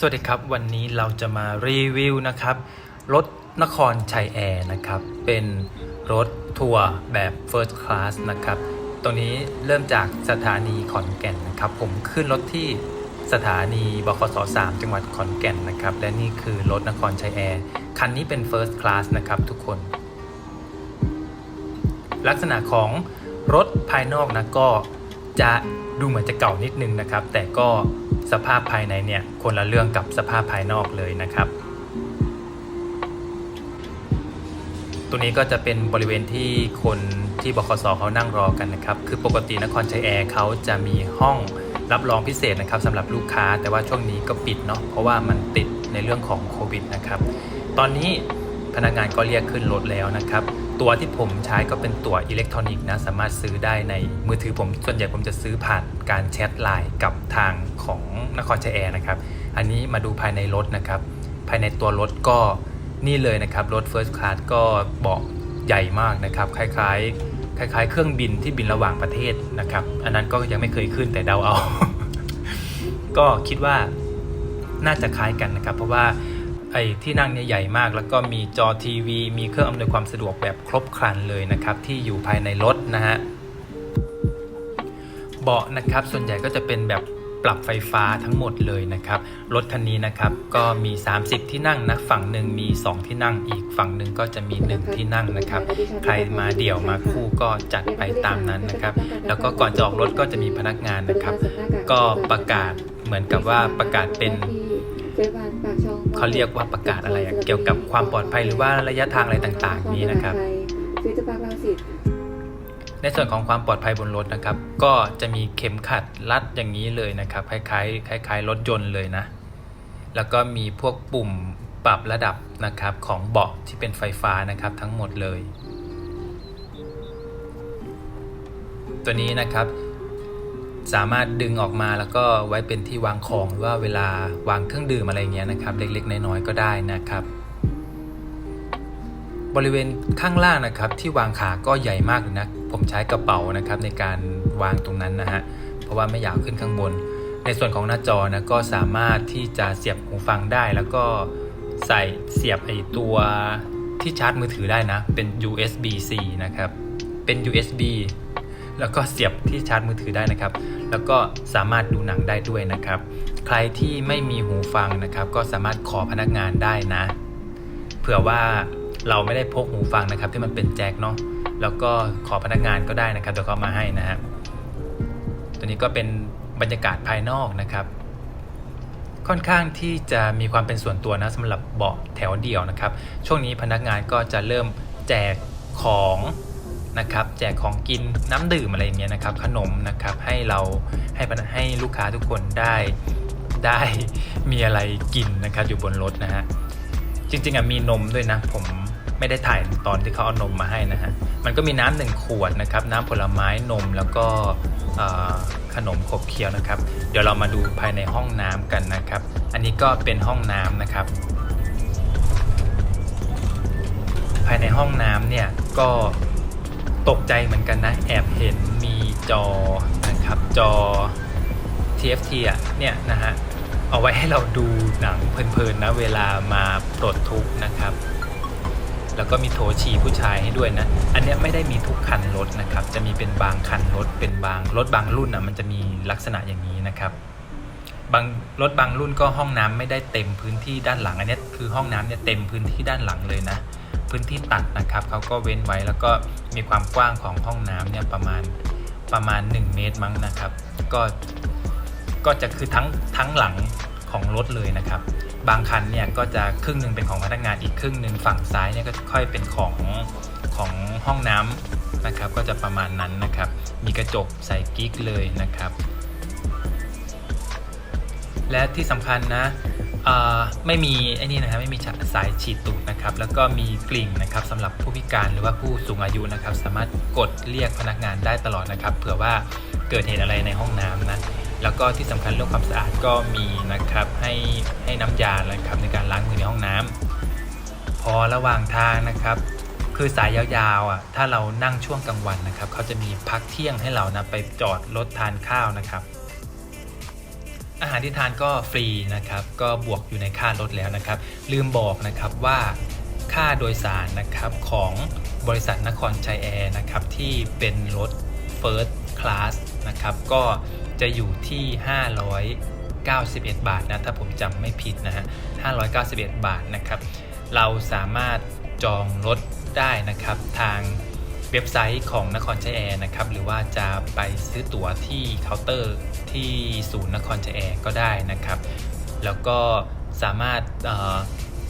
สวัสดีครับ วันนี้เราจะมารีวิวนะครับ รถนครชัยแอร์นะครับ เป็นรถทัวร์แบบ First Class นะครับ ตรงนี้เริ่มจากสถานีขอนแก่นนะครับ ผมขึ้นรถที่สถานีบขส3จังหวัดขอนแก่นนะครับ และนี่คือรถนครชัยแอร์ คันนี้เป็น First Class นะครับทุกคน ลักษณะของรถภายนอกนะก็จะดูเหมือนจะเก่านิดนึงนะครับ แต่ก็ สภาพภายในเนี่ยคนละเรื่องกับสภาพภายนอกเลยนะครับ ตัวนี้ก็จะเป็นบริเวณที่คนที่บคสเขานั่งรอกันนะครับ คือปกตินครชัยแอร์เขาจะมีห้องรับรองพิเศษนะครับสำหรับลูกค้าแต่ว่าช่วงนี้ก็ปิดเนาะเพราะว่ามันติดในเรื่องของโควิดนะครับ ตอนนี้พนักงานก็เรียกขึ้นรถแล้วนะครับ ตัวที่ผมใช้ก็เป็นตัวอิเล็กทรอนิกส์นะ สามารถซื้อได้ในมือถือผม ส่วนใหญ่ผมจะซื้อผ่านการแชทไลน์กับทางของนครชัยแอร์นะครับ อันนี้มาดูภายในรถนะครับ ภายในตัวรถก็นี่เลยนะครับ รถ First Class ก็เบาะใหญ่มากนะครับ คล้ายๆ คล้าย ๆ เครื่องบินที่บินระหว่างประเทศนะครับ อันนั้นก็ยังไม่เคยขึ้นแต่เดาเอา ก็คิดว่าน่าจะคล้ายกันนะครับ เพราะว่า ไอ้ที่นั่งเนี่ยใหญ่มาก แล้วก็มีจอทีวี มีเครื่องอำนวยความสะดวกแบบครบครันเลยนะครับที่อยู่ภายในรถนะฮะเบาะนะครับส่วนใหญ่ก็จะเป็นแบบปรับไฟฟ้าทั้งหมดเลยนะครับ รถคันนี้นะครับก็มี 30 ที่นั่งนะฝั่งหนึ่งมี 2 ที่นั่งอีกฝั่งหนึ่งก็จะมี 1 ที่นั่งนะครับ ใครมาเดี่ยวมาคู่ก็จัดไปตามนั้นนะครับ แล้วก็ก่อนจะออกรถก็จะมีพนักงานนะครับ ก็ประกาศเหมือนกับว่าประกาศเป็น เขาเรียกว่าประกาศอะไรเกี่ยวกับความปลอดภัยหรือว่าระยะทางอะไรต่างๆ นี้นะครับในส่วนของความปลอดภัยบนรถนะครับ ก็จะมีเข็มขัดรัดอย่างนี้เลยนะครับ คล้ายๆคล้ายๆรถยนต์เลยนะ แล้วก็มีพวกปุ่มปรับระดับนะครับของเบาะที่เป็นไฟฟ้านะครับทั้งหมดเลย ตัวนี้นะครับ สามารถดึงออกมาแล้วก็ไว้เป็นที่วางของหรือว่าเวลาวางเครื่องดื่มอะไรเงี้ยนะครับ เล็กๆ น้อยๆก็ได้นะครับ บริเวณข้างล่างนะครับ ที่วางขาก็ใหญ่มากเลยนะผมใช้กระเป๋านะครับในการวางตรงนั้นนะฮะเพราะว่าไม่อยากขึ้นข้างบน ในส่วนของหน้าจอนะก็สามารถที่จะเสียบหูฟังได้ แล้วก็ใส่เสียบไอตัวที่ชาร์จมือถือได้นะเป็น USB-C นะครับเป็น USB แล้วก็เสียบที่ชาร์จมือถือได้นะครับ แล้วก็สามารถดูหนังได้ด้วยนะครับ ใครที่ไม่มีหูฟังนะครับ ก็สามารถขอพนักงานได้นะ เผื่อว่าเราไม่ได้พกหูฟังนะครับ ที่มันเป็นแจ็คเนาะ แล้วก็ขอพนักงานก็ได้นะครับเดี๋ยวเขามาให้นะฮะ ตัวนี้ก็เป็นบรรยากาศภายนอกนะครับ ค่อนข้างที่จะมีความเป็นส่วนตัวนะสำหรับเบาะแถวเดียวนะครับ ช่วงนี้พนักงานก็จะเริ่มแจกของ นะครับแจกของกินน้ำดื่มอะไรเงี้ยนะครับ ขนมนะครับให้เราให้ให้ลูกค้าทุกคนได้ได้มีอะไรกินนะครับอยู่บนรถนะฮะจริงๆอะมีนมด้วยนะผมไม่ได้ถ่ายตอนที่เขาเอานมมาให้นะฮะมันก็มีน้ำหนึ่งขวดนะครับน้ำผลไม้นมแล้วก็ขนมขบเคี้ยวนะครับ เดี๋ยวเรามาดูภายในห้องน้ำกันนะครับ อันนี้ก็เป็นห้องน้ำนะครับ ภายในห้องน้ำเนี่ยก็ ตกใจเหมือนกันนะ แอบเห็นมีจอนะครับจอ TFT อะเนี่ยนะฮะเอาไว้ให้เราดูหนังเพลินๆนะเวลามาปลดทุกนะครับ แล้วก็มีโถฉี่ผู้ชายให้ด้วยนะ อันเนี้ยไม่ได้มีทุกคันรถนะครับ จะมีเป็นบางคันรถเป็นบางรถบางรุ่นอะมันจะมีลักษณะอย่างนี้นะครับบางรถบางรุ่นก็ห้องน้ำไม่ได้เต็มพื้นที่ด้านหลังอันเนี้ยคือห้องน้ำเนี่ยเต็มพื้นที่ด้านหลังเลยนะ พื้นที่ตัดนะครับเขาก็เว้นไว้แล้วก็มีความกว้างของห้องน้ำเนี่ยประมาณประมาณ 1 เมตรมั้งนะครับ ก็ก็จะคือทั้งทั้งหลังของรถเลยนะครับ บางคันเนี่ยก็จะครึ่งหนึ่งเป็นของพนักงานอีกครึ่งหนึ่งฝั่งซ้ายเนี่ยก็ค่อยเป็นของของห้องน้ำนะครับ ก็จะประมาณนั้นนะครับ มีกระจกใส่กิ๊กเลยนะครับ และที่สำคัญนะ ไม่มีไอ้นี่นะครับไม่มีสายฉีดตูดนะครับ แล้วก็มีกลิ่งนะครับสำหรับผู้พิการหรือว่าผู้สูงอายุนะครับ สามารถกดเรียกพนักงานได้ตลอดนะครับ เผื่อว่าเกิดเหตุอะไรในห้องน้ำนะแล้วก็ที่สำคัญเรื่องความสะอาดก็มีนะครับให้ให้น้ำยานะครับในการล้างมือในห้องน้ำพอระหว่างทางนะครับ คือสายยาวๆอะถ้าเรานั่งช่วงกลางวันนะครับเขาจะมีพักเที่ยงให้เรานะไปจอดรถทานข้าวนะครับ อาหารที่ทานก็ฟรีนะครับ ก็บวกอยู่ในค่ารถแล้วนะครับ ลืมบอกนะครับว่าค่าโดยสารนะครับของบริษัทนครชัยแอร์นะครับที่เป็นรถ First Class นะครับก็จะอยู่ที่ 591 บาทนะถ้าผมจำไม่ผิดนะฮะ 591 บาทนะครับ เราสามารถจองรถได้นะครับทาง ว็บไซต์ของนครชัยแอร์นะครับ หรือว่าจะไปซื้อตั๋วที่เคาน์เตอร์ที่ศูนย์นครชัยแอร์ก็ได้นะครับ แล้วก็สามารถ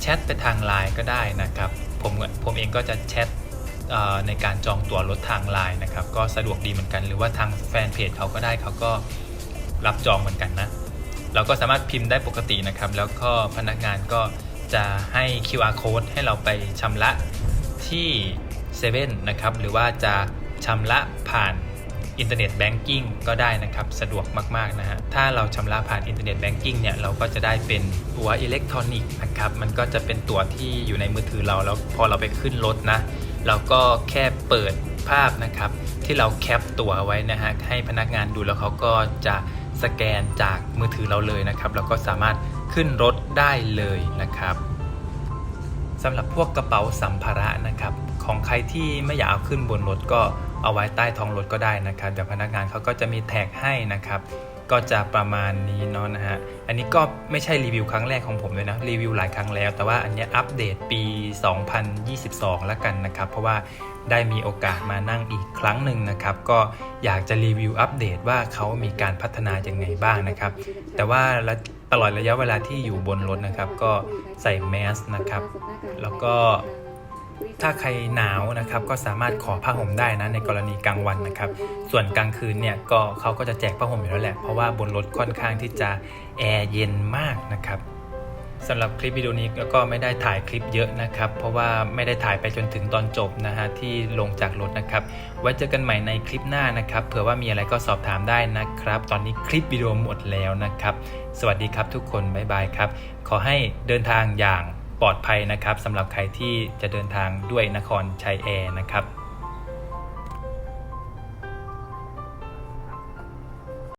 แชทไปทางไลน์ก็ได้นะครับ ผมผมเองก็จะแชทในการจองตั๋วรถทางไลน์นะครับ ก็สะดวกดีเหมือนกัน หรือว่าทางแฟนเพจเขาก็ได้เขาก็รับจองเหมือนกันนะเราก็สามารถพิมพ์ได้ปกตินะครับ แล้วก็พนักงานก็จะให้ QR code ให้เราไปชำระที่ เซเว่นนะครับ หรือว่าจะชำระผ่านอินเทอร์เน็ตแบงกิ้งก็ได้นะครับ สะดวกมากๆนะฮะ ถ้าเราชำระผ่านอินเทอร์เน็ตแบงกิ้งเนี่ย เราก็จะได้เป็นตั๋วอิเล็กทรอนิกส์นะครับ มันก็จะเป็นตั๋วที่อยู่ในมือถือเรา แล้วพอเราไปขึ้นรถนะ เราก็แค่เปิดภาพนะครับ ที่เราแคปตั๋วไว้นะฮะ ให้พนักงานดูแล้วเขาก็จะสแกนจากมือถือเราเลยนะครับ เราก็สามารถขึ้นรถได้เลยนะครับ สำหรับพวกกระเป๋าสัมภาระนะครับ ของใครที่ไม่อยากเอาขึ้นบนรถก็เอาไว้ใต้ท้องรถก็ได้นะครับเดี๋ยวพนักงานเขาก็จะมีแท็กให้นะครับ ก็จะประมาณนี้เนาะนะฮะอันนี้ก็ไม่ใช่รีวิวครั้งแรกของผมเลยนะรีวิวหลายครั้งแล้ว แต่ว่าอันนี้อัปเดตปี 2022 แล้วกันนะครับ เพราะว่าได้มีโอกาสมานั่งอีกครั้งหนึ่งนะครับ ก็อยากจะรีวิวอัปเดตว่าเขามีการพัฒนาอย่างไงบ้างนะครับ แต่ว่าละตลอดระยะเวลาที่อยู่บนรถนะครับ ก็ใส่แมสนะครับ แล้วก็ถ้าใครหนาวนะครับ ก็สามารถขอผ้าห่มได้นะในกรณีกลางวันนะครับ ส่วนกลางคืนเนี่ยก็เขาก็จะแจกผ้าห่มอยู่แล้วแหละเพราะว่าบนรถค่อนข้างที่จะแอร์เย็นมากนะครับ สำหรับคลิปวิดีโอนี้ก็ไม่ได้ถ่ายคลิปเยอะนะครับ เพราะว่าไม่ได้ถ่ายไปจนถึงตอนจบนะฮะที่ลงจากรถนะครับ ไว้เจอกันใหม่ในคลิปหน้านะครับ เผื่อว่ามีอะไรก็สอบถามได้นะครับ ตอนนี้คลิปวิดีโอหมดแล้วนะครับ สวัสดีครับทุกคนบ๊ายบายครับ ขอให้เดินทางอย่างปลอดภัยนะครับสำหรับใครที่จะเดินทางด้วยนครชัยแอร์นะครับ